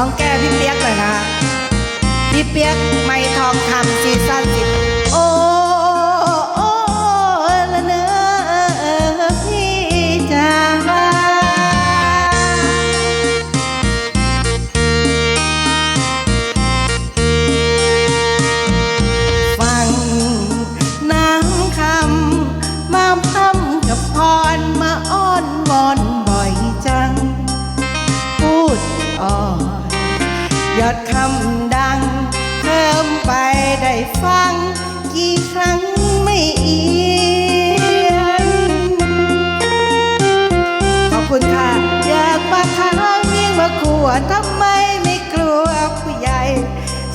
น้องแก้พี่เปียกเลยนะพี่เปียก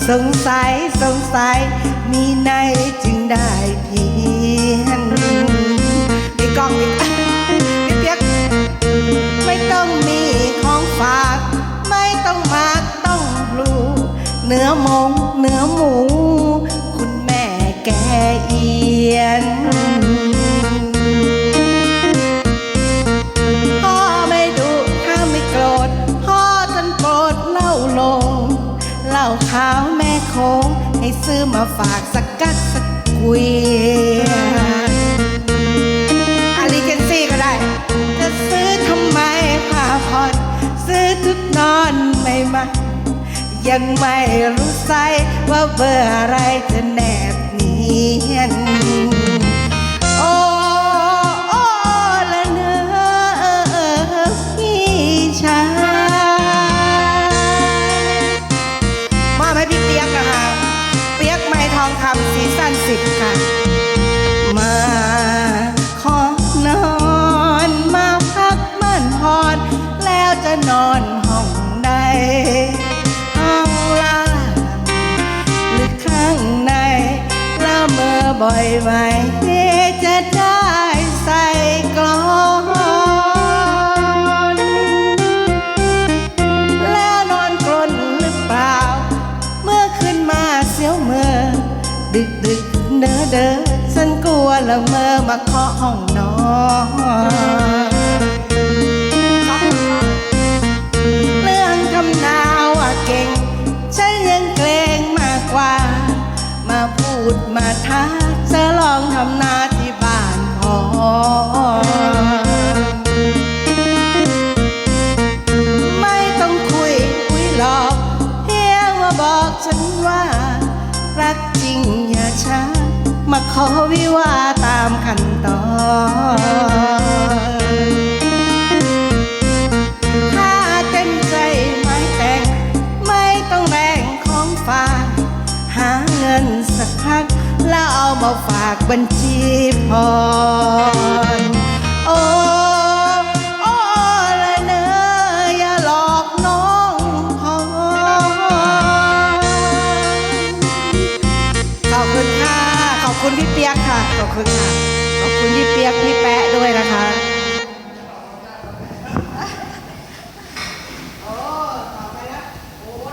สงสัยสงสัย มีในจึงได้เพียงพี่กล้องพี่พี่เปียกไม่ต้องมีของฝาก ไม่ต้องมากต้องบลูเนื้อมงเนื้อหมู คุณแม่แกเอียนพ่อไม่ดุถ้าไม่โกรธพ่อท่านโปรดเล่าลงเล่าขาว ของ ให้ซื้อมาฝากสักกัดสักกุยอาลีเจนซี่ก็ได้ จะซื้อทำไมผ้าผ่อนซื้อทุกนอนไม่มา ยังไม่รู้ใจว่าเบอร์อะไรจะแน่ สิบค่ะมาขอนอนมาพักมันพอด แล้วจะนอนห้องใด ห้องล่างหรือข้างในละเมอบ่อยไหม เด้อฉันกลัวละเมอมาเคาะห้องนอนเรื่องทำนาว่าเก่ง ฉันยังเกรงมากกว่า มาพูดมาท้าจะลองทำนา มาขอวิวาตามขั้นตอนถ้าเต็มใจไม่แต่ง ไม่ต้องแบ่งของฝากหาเงินสักพัก แล้วเอามาฝากบัญชีพรโอ้ พี่เปียกค่ะ ขอบคุณค่ะ ขอบคุณพี่เปียกพี่แปะด้วยนะคะ